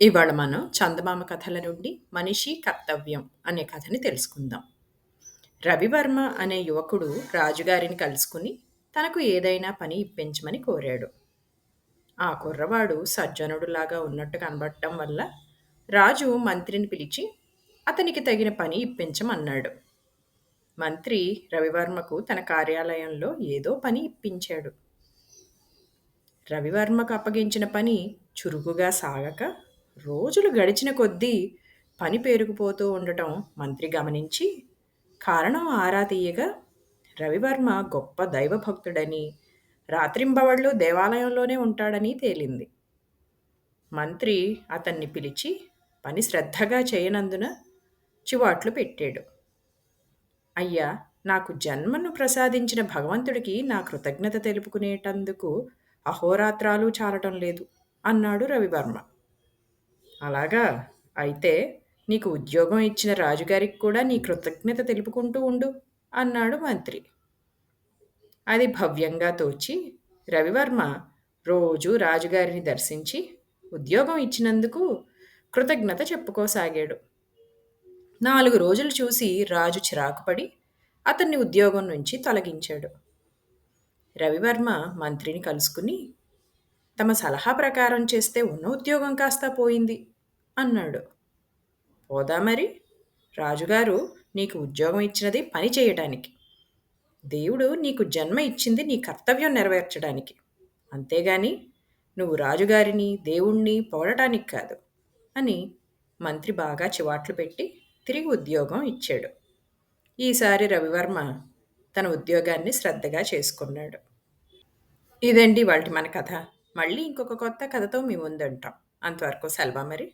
ఇవాళ మనం చందమామ కథల నుండి మనిషి కర్తవ్యం అనే కథని తెలుసుకుందాం. రవివర్మ అనే యువకుడు రాజుగారిని కలుసుకుని తనకు ఏదైనా పని ఇప్పించమని కోరాడు. ఆ కుర్రవాడు సజ్జనుడులాగా ఉన్నట్టు కనబడటం వల్ల రాజు మంత్రిని పిలిచి అతనికి తగిన పని ఇప్పించమన్నాడు. మంత్రి రవివర్మకు తన కార్యాలయంలో ఏదో పని ఇప్పించాడు. రవివర్మకు అప్పగించిన పని చురుకుగా సాగక రోజులు గడిచిన కొద్దీ పని పేరుకుపోతూ ఉండటం మంత్రి గమనించి కారణం ఆరా తీయగా రవివర్మ గొప్ప దైవభక్తుడని రాత్రింబవళ్ళు దేవాలయంలోనే ఉంటాడని తేలింది. మంత్రి అతన్ని పిలిచి పని శ్రద్ధగా చేయనందున చివాట్లు పెట్టాడు. అయ్యా నాకు జన్మను ప్రసాదించిన భగవంతుడికి నా కృతజ్ఞత తెలుపుకునేటందుకు అహోరాత్రాలు చాలటం లేదు అన్నాడు రవివర్మ. అలాగా? అయితే నీకు ఉద్యోగం ఇచ్చిన రాజుగారికి కూడా నీ కృతజ్ఞత తెలుపుకుంటూ ఉండు అన్నాడు మంత్రి. అది భవ్యంగా తోచి రవివర్మ రోజు రాజుగారిని దర్శించి ఉద్యోగం ఇచ్చినందుకు కృతజ్ఞత చెప్పుకోసాగాడు. నాలుగు రోజులు చూసి రాజు చిరాకుపడి అతన్ని ఉద్యోగం నుంచి తొలగించాడు. రవివర్మ మంత్రిని కలుసుకుని తమ సలహా ప్రకారం చేస్తే ఉన్న ఉద్యోగం కాస్త పోయింది అన్నాడు. పోదా మరి? రాజుగారు నీకు ఉద్యోగం ఇచ్చినది పని చేయటానికి. దేవుడు నీకు జన్మ ఇచ్చింది నీ కర్తవ్యం నెరవేర్చడానికి అంతేగాని నువ్వు రాజుగారిని దేవుణ్ణి పొగడటానికి కాదు అని మంత్రి బాగా చివాట్లు పెట్టి తిరిగి ఉద్యోగం ఇచ్చాడు. ఈసారి రవివర్మ తన ఉద్యోగాన్ని శ్రద్ధగా చేసుకున్నాడు. ఇదండి వాటి మన కథ? మళ్ళీ ఇంకొక కొత్త కథతో మీ ముందుంటాం. అంతవరకు సెలవా మరి.